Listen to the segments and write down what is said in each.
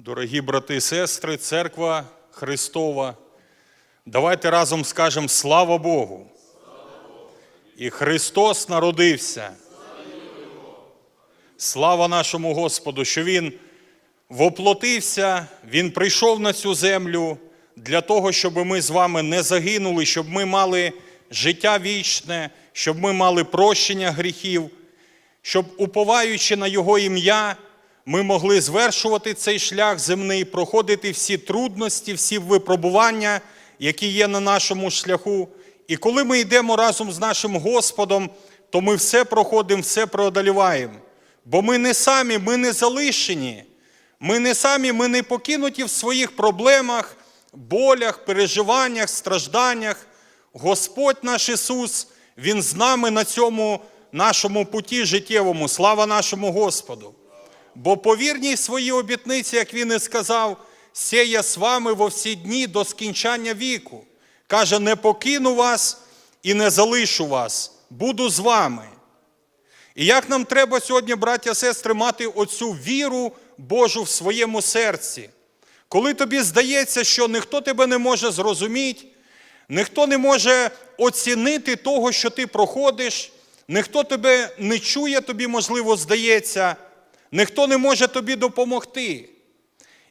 Дорогі брати і сестри, церква Христова, давайте разом скажемо слава Богу. І Христос народився. Слава нашому Господу, що Він воплотився, Він прийшов на цю землю для того, щоб ми з вами не загинули, щоб ми мали життя вічне, щоб ми мали прощення гріхів, щоб, уповаючи на Його ім'я, ми могли звершувати цей шлях земний, проходити всі трудності, всі випробування, які є на нашому шляху. І коли ми йдемо разом з нашим Господом, то ми все проходимо, все преодоліваємо. Бо ми не самі, ми не залишені. Ми не самі, ми не покинуті в своїх проблемах, болях, переживаннях, стражданнях. Господь наш Ісус, Він з нами на цьому нашому путі життєвому. Слава нашому Господу! Бо по вірній своїй обітниці, як він і сказав, сія з вами во всі дні до скінчання віку. Каже, не покину вас і не залишу вас, буду з вами. І як нам треба сьогодні, браття сестри, мати оцю віру Божу в своєму серці, коли тобі здається, що ніхто тебе не може зрозуміти, ніхто не може оцінити того, що ти проходиш, ніхто тебе не чує, тобі, можливо, здається, ніхто не може тобі допомогти.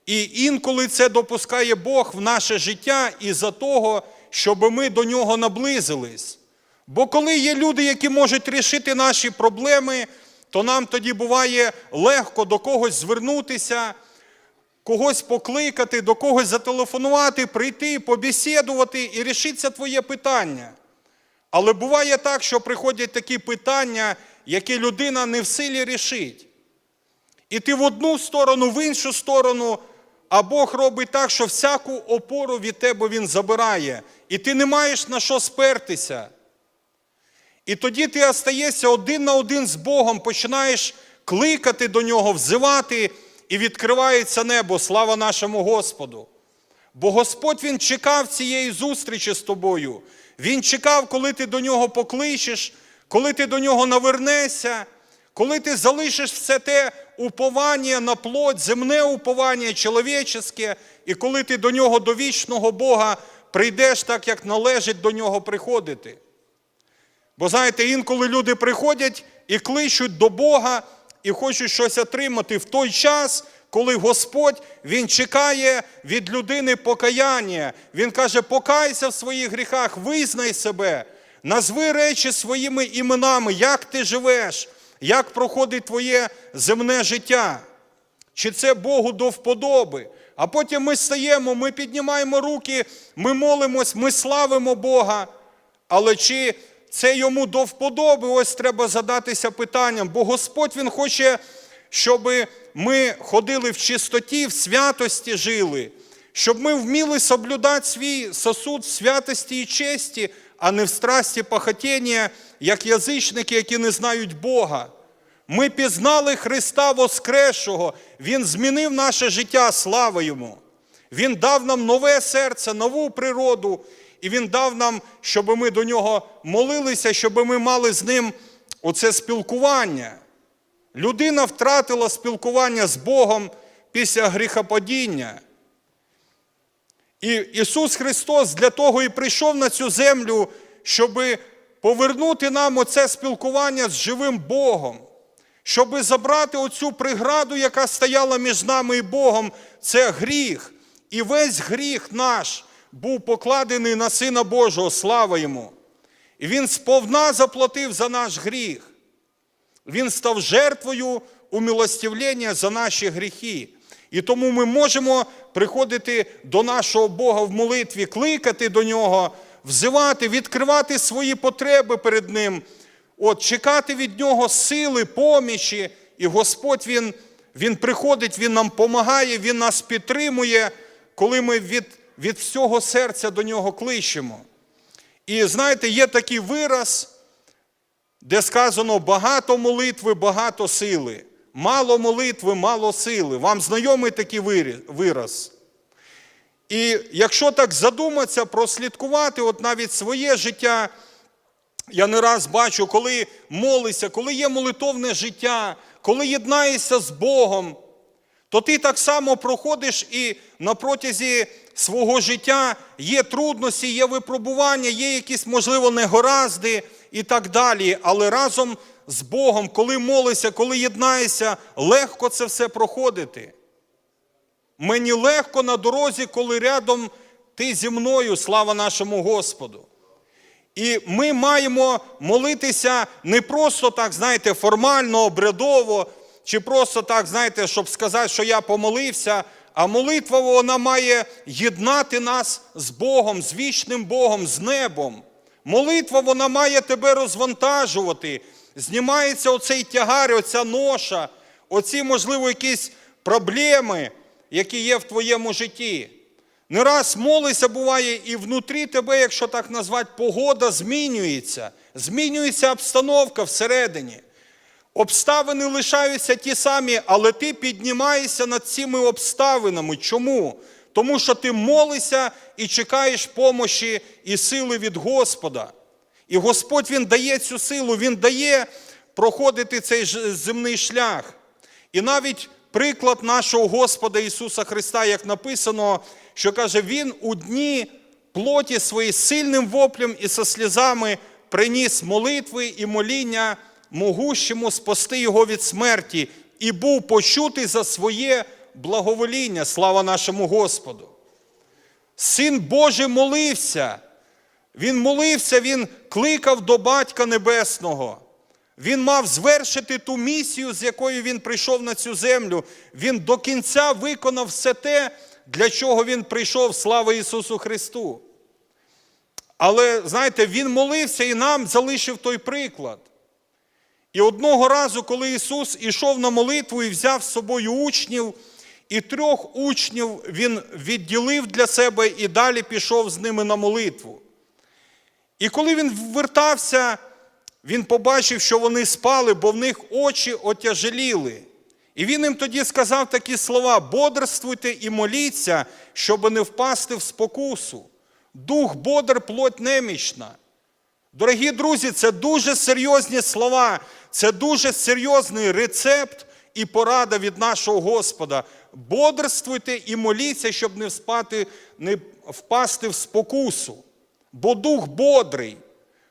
І інколи це допускає Бог в наше життя із-за того, щоб ми до нього наблизились. Бо коли є люди, які можуть рішити наші проблеми, то нам тоді буває легко до когось звернутися, когось покликати, до когось зателефонувати, прийти, побесідувати і рішиться твоє питання. Але буває так, що приходять такі питання, які людина не в силі рішить. І ти в одну сторону, в іншу сторону, а Бог робить так, що всяку опору від тебе Він забирає, і ти не маєш на що спертися. І тоді ти остаєшся один на один з Богом, починаєш кликати до нього, взивати, і відкривається небо. Слава нашому Господу. Бо Господь Він чекав цієї зустрічі з тобою. Він чекав, коли ти до нього покличеш, коли ти до нього навернешся, коли ти залишиш все те уповання на плоть, земне уповання, чоловічеське, і коли ти до нього, до вічного Бога, прийдеш так, як належить до нього приходити. Бо знаєте, інколи люди приходять і кличуть до Бога і хочуть щось отримати в той час, коли Господь Він чекає від людини покаяння. Він каже: покайся в своїх гріхах, визнай себе, назви речі своїми іменами, як ти живеш, як проходить твоє земне життя. Чи це Богу до вподоби? А потім ми стаємо, ми піднімаємо руки, ми молимось, ми славимо Бога. Але чи це йому до вподоби? Ось треба задатися питанням. Бо Господь Він хоче, щоб ми ходили в чистоті, в святості жили, щоб ми вміли соблюдати свій сосуд в святості і честі, а не в страсті похотіння, як язичники, які не знають Бога. Ми пізнали Христа Воскресшого, Він змінив наше життя, слава Йому. Він дав нам нове серце, нову природу, і Він дав нам, щоб ми до нього молилися, щоб ми мали з ним оце спілкування. Людина втратила спілкування з Богом після гріхопадіння. І Ісус Христос для того і прийшов на цю землю, щоб повернути нам оце спілкування з живим Богом, щоб забрати оцю преграду, яка стояла між нами і Богом, це гріх. І весь гріх наш був покладений на Сина Божого, слава Йому. І Він сповна заплатив за наш гріх. Він став жертвою умилостивлення за наші гріхи. І тому ми можемо приходити до нашого Бога в молитві, кликати до Нього, взивати, відкривати свої потреби перед Ним, от, чекати від Нього сили, помічі. І Господь Він, Він приходить, Він нам допомагає, Він нас підтримує, коли ми від, від всього серця до Нього кличемо. І знаєте, є такий вираз, де сказано багато молитви, багато сили. Мало молитви, мало сили. Вам знайомий такий вираз? І якщо так задуматися, прослідкувати, от навіть своє життя, я не раз бачу, коли молишся, коли є молитовне життя, коли єднаєшся з Богом, то ти так само проходиш і на протязі свого життя є трудності, є випробування, є якісь, можливо, негаразди і так далі. Але разом з Богом, коли молишся, коли єднаєшся, легко це все проходити. Мені легко на дорозі, коли рядом ти зі мною, слава нашому Господу. І ми маємо молитися не просто так, знаєте, формально, обрядово, чи просто так, знаєте, щоб сказати, що я помолився, а молитва вона має єднати нас з Богом, з вічним Богом, з небом. Молитва вона має тебе розвантажувати. Знімається оцей тягар, оця ноша, оці, можливо, якісь проблеми, які є в твоєму житті. Не раз молися буває, і внутрі тебе, якщо так назвати, погода змінюється, змінюється обстановка всередині. Обставини лишаються ті самі, але ти піднімаєшся над цими обставинами. Чому? Тому що ти молишся і чекаєш помощі і сили від Господа. І Господь Він дає цю силу, Він дає проходити цей земний шлях. І навіть приклад нашого Господа Ісуса Христа, як написано, що каже, Він у дні плоті своїй сильним воплем і со слізами приніс молитви і моління могущому спасти його від смерті, і був почутий за своє благовоління. Слава нашому Господу. Син Божий молився. Він молився, він кликав до Батька Небесного. Він мав звершити ту місію, з якою він прийшов на цю землю. Він до кінця виконав все те, для чого він прийшов. Слава Ісусу Христу. Але, знаєте, він молився і нам залишив той приклад. І одного разу, коли Ісус ішов на молитву і взяв з собою учнів, і трьох учнів Він відділив для себе і далі пішов з ними на молитву. І коли він вертався, він побачив, що вони спали, бо в них очі отяжеліли. І він їм тоді сказав такі слова: бодрствуйте і моліться, щоб не впасти в спокусу. Дух бодр, плоть немічна. Дорогі друзі, це дуже серйозні слова, це дуже серйозний рецепт і порада від нашого Господа. Бодрствуйте і моліться, щоб не вспати, не впасти в спокусу. Бо дух бодрий.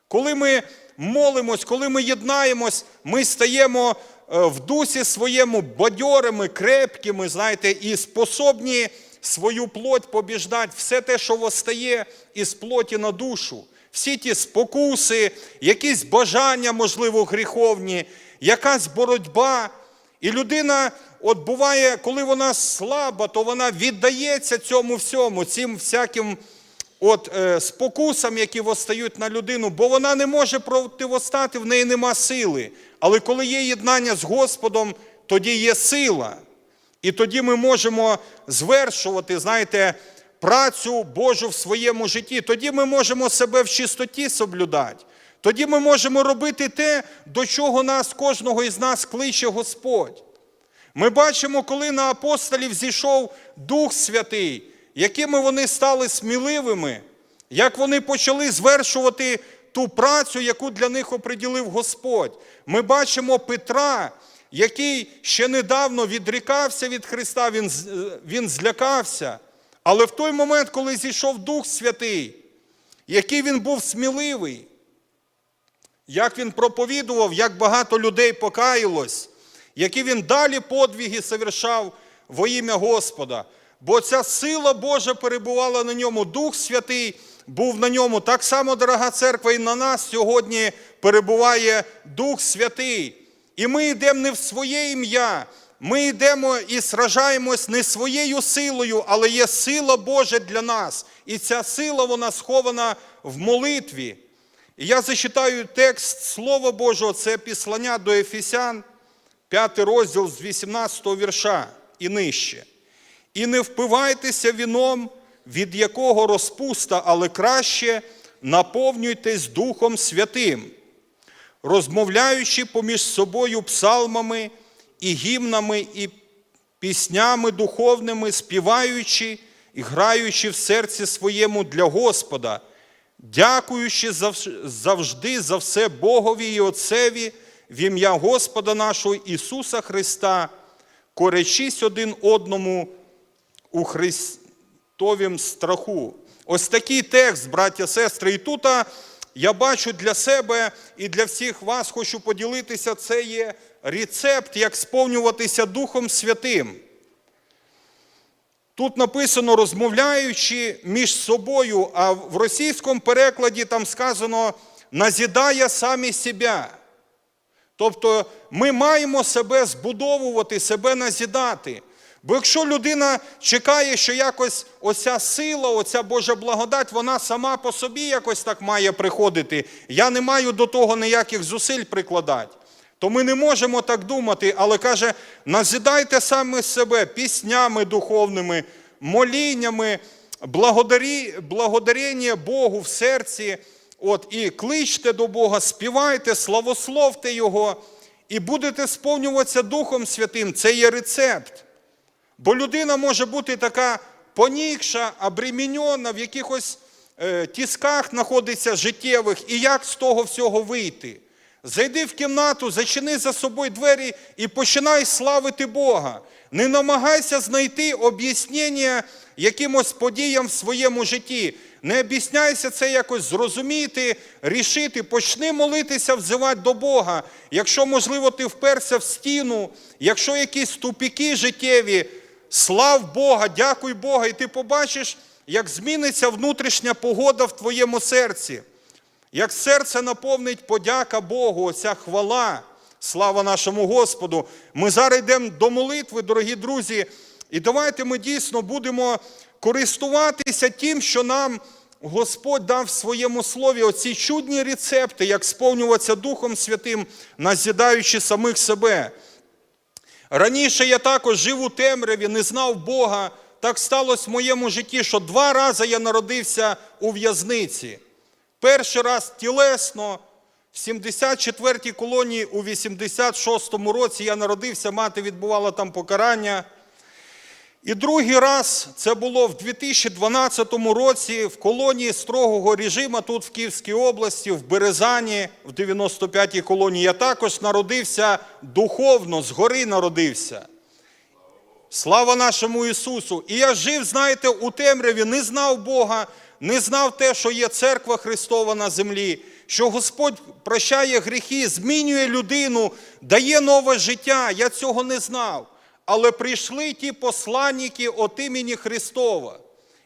Коли ми молимось, коли ми єднаємось, ми стаємо е, в дусі своєму бадьорими, крепкими, знаєте, і способні свою плоть побіждати, все те, що восстає із плоті на душу, всі ті спокуси, якісь бажання, можливо, гріховні, якась боротьба. І людина, от буває, коли вона слаба, то вона віддається цьому всьому, цим всяким от, е, спокусам, які восстають на людину, бо вона не може противостати, в неї нема сили. Але коли є єднання з Господом, тоді є сила. І тоді ми можемо звершувати, знаєте, працю Божу в своєму житті. Тоді ми можемо себе в чистоті соблюдати. Тоді ми можемо робити те, до чого нас, кожного із нас кличе Господь. Ми бачимо, коли на апостолів зійшов Дух Святий, якими вони стали сміливими, як вони почали звершувати ту працю, яку для них оприділив Господь. Ми бачимо Петра, який ще недавно відрікався від Христа, він, він злякався. Але в той момент, коли зійшов Дух Святий, який він був сміливий, як він проповідував, як багато людей покаялось, які він далі подвіги совершав во ім'я Господа. Бо ця сила Божа перебувала на ньому, Дух Святий був на ньому. Так само, дорога церква, і на нас сьогодні перебуває Дух Святий. І ми йдемо не в своє ім'я, ми йдемо і сражаємось не своєю силою, але є сила Божа для нас. І ця сила, вона схована в молитві. І я зачитаю текст Слова Божого, це післання до Ефесян, 5 розділ з 18 вірша і нижче. І не впивайтеся віном, від якого розпуста, але краще наповнюйтесь Духом Святим, розмовляючи поміж собою псалмами і гімнами, і піснями духовними, співаючи і граючи в серці своєму для Господа, дякуючи завжди за все Богові і Отцеві в ім'я Господа нашого Ісуса Христа, корячись один одному у Христовім страху. Ось такий текст, браття, сестри. І тут я бачу для себе і для всіх вас хочу поділитися, це є рецепт, як сповнюватися Духом Святим. Тут написано розмовляючи між собою, а в російському перекладі там сказано назідає самі себе. Тобто ми маємо себе збудовувати, себе назідати. Бо якщо людина чекає, що якось оця сила, оця Божа благодать, вона сама по собі якось так має приходити. Я не маю до того ніяких зусиль прикладати. То ми не можемо так думати, але каже, назидайте саме себе піснями духовними, моліннями, благодарі, благодарення Богу в серці. От, і кличте до Бога, співайте, славословте Його, і будете сповнюватися Духом Святим. Це є рецепт. Бо людина може бути така понікша, обремінена, в якихось е, тісках знаходиться життєвих, і як з того всього вийти? Зайди в кімнату, зачини за собою двері і починай славити Бога. Не намагайся знайти об'яснення якимось подіям в своєму житті. Не об'ясняйся це якось зрозуміти, рішити. Почни молитися, взивати до Бога. Якщо, можливо, ти вперся в стіну, якщо якісь тупіки життєві, слав Бога, дякуй Бога, і ти побачиш, як зміниться внутрішня погода в твоєму серці. Як серце наповнить подяка Богу, оця хвала, слава нашому Господу. Ми зараз йдемо до молитви, дорогі друзі, і давайте ми дійсно будемо користуватися тим, що нам Господь дав в своєму слові оці чудні рецепти, як сповнюватися Духом Святим, назідаючи самих себе. Раніше я також жив у темряві, не знав Бога. Так сталося в моєму житті, що два рази я народився у в'язниці. Перший раз тілесно, в 74-й колонії у 86-му році я народився, мати відбувала там покарання. І другий раз це було в 2012 році в колонії строгого режиму тут в Київській області, в Березані, в 95-й колонії. Я також народився духовно, згори народився. Слава нашому Ісусу! І я жив, знаєте, у темряві, не знав Бога, не знав те, що є церква Христова на землі, що Господь прощає гріхи, змінює людину, дає нове життя. Я цього не знав. Але прийшли ті посланники от імені Христова.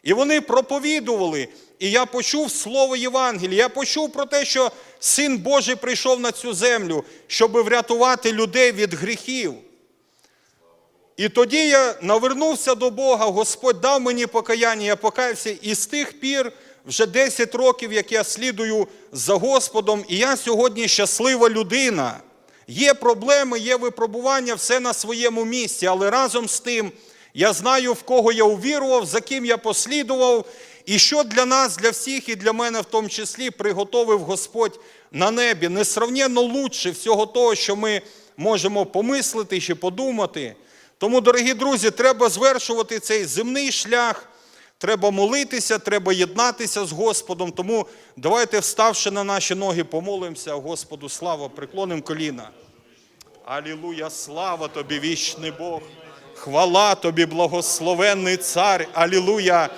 І вони проповідували, і я почув слово Євангелія. Я почув про те, що Син Божий прийшов на цю землю, щоб врятувати людей від гріхів. І тоді я навернувся до Бога, Господь дав мені покаяння, я покаявся, і з тих пір вже 10 років, як я слідую за Господом, і я сьогодні щаслива людина. Є проблеми, є випробування, все на своєму місці, але разом з тим я знаю, в кого я увірував, за ким я послідував, і що для нас, для всіх, і для мене в тому числі приготовив Господь на небі. Несравненно лучше всього того, що ми можемо помислити чи подумати. Тому, дорогі друзі, треба звершувати цей земний шлях, треба молитися, треба єднатися з Господом. Тому давайте, вставши на наші ноги, помолимося, Господу слава, приклоним коліна. Алілуя, слава тобі, вічний Бог, хвала тобі, благословенний цар. Алілуя.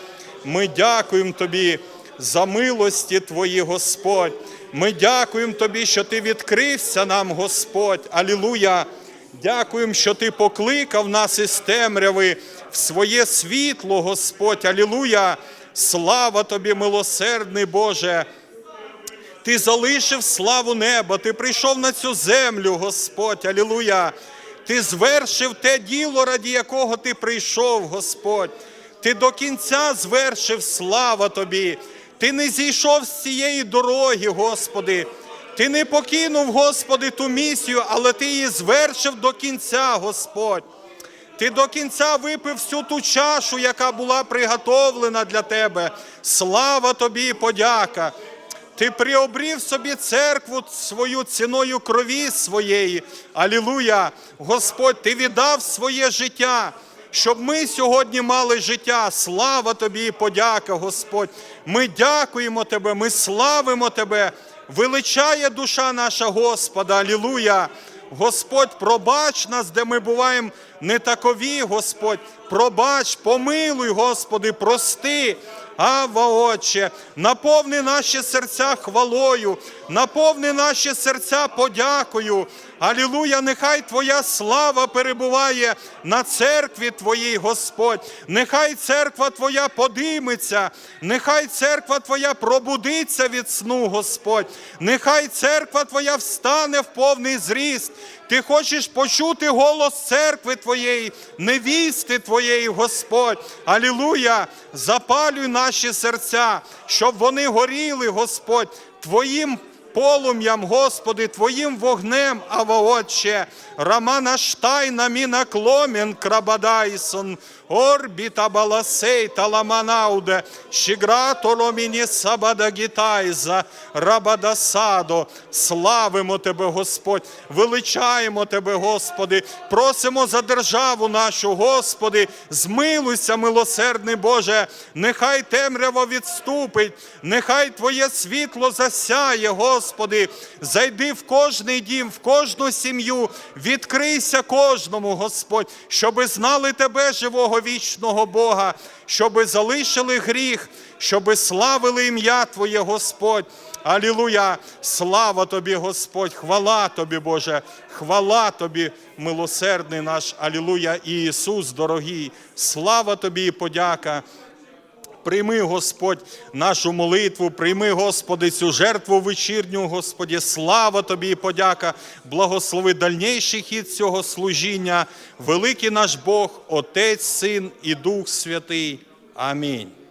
Ми дякуємо тобі за милості Твої, Господь. Ми дякуємо тобі, що ти відкрився нам, Господь. Алілуя. Дякуємо, що ти покликав нас із темряви в своє світло, Господь. Алілуя. Слава тобі, милосердний Боже. Ти залишив славу неба, ти прийшов на цю землю, Господь, алілуя. Ти звершив те діло, раді якого ти прийшов, Господь. Ти до кінця звершив слава тобі. Ти не зійшов з цієї дороги, Господи. Ти не покинув, Господи, ту місію, але ти її звершив до кінця, Господь. Ти до кінця випив всю ту чашу, яка була приготовлена для тебе. Слава тобі і подяка. Ти приобрів собі церкву свою ціною крові своєї. Алілуя! Господь, ти віддав своє життя, щоб ми сьогодні мали життя. Слава тобі і подяка, Господь. Ми дякуємо Тебе, ми славимо Тебе. Величає душа наша Господа, Алілуя! Господь, пробач нас, де ми буваємо не такові, Господь. Пробач, помилуй, Господи, прости. Ава, Отче, наповни наші серця хвалою, наповни наші серця подякою. Алілуя, нехай Твоя слава перебуває на церкві Твоїй, Господь. Нехай церква Твоя подиметься, нехай церква Твоя пробудиться від сну, Господь. Нехай церква Твоя встане в повний зріст. Ти хочеш почути голос церкви Твоєї, невісти Твоєї, Господь. Алілуя! Запалюй наші серця, щоб вони горіли, Господь, Твоїм полум'ям, Господи, Твоїм вогнем, Ава Отче, Рамана Штайна Міна Кломін Крабадайсон, Орбіта Баласей Таламанауде, Щігра Толоміні Сабада Гітайза, Рабадасадо. Славимо Тебе, Господь, величаємо Тебе, Господи, просимо за державу нашу, Господи, змилуйся, милосердний Боже, нехай темряво відступить, нехай Твоє світло засяє, Господи, зайди в кожний дім, в кожну сім'ю, відкрийся кожному, Господь, щоби знали Тебе, живого вічного Бога, щоби залишили гріх, щоби славили ім'я Твоє, Господь. Алілуя! Слава тобі, Господь, хвала тобі, Боже, хвала тобі, милосердний наш, Алілуя, і Ісус, дорогий, слава тобі і подяка. Прийми, Господь, нашу молитву, прийми, Господи, цю жертву вечірню, Господі, слава Тобі і подяка, благослови дальніший хід цього служіння, великий наш Бог, Отець, Син і Дух Святий. Амінь.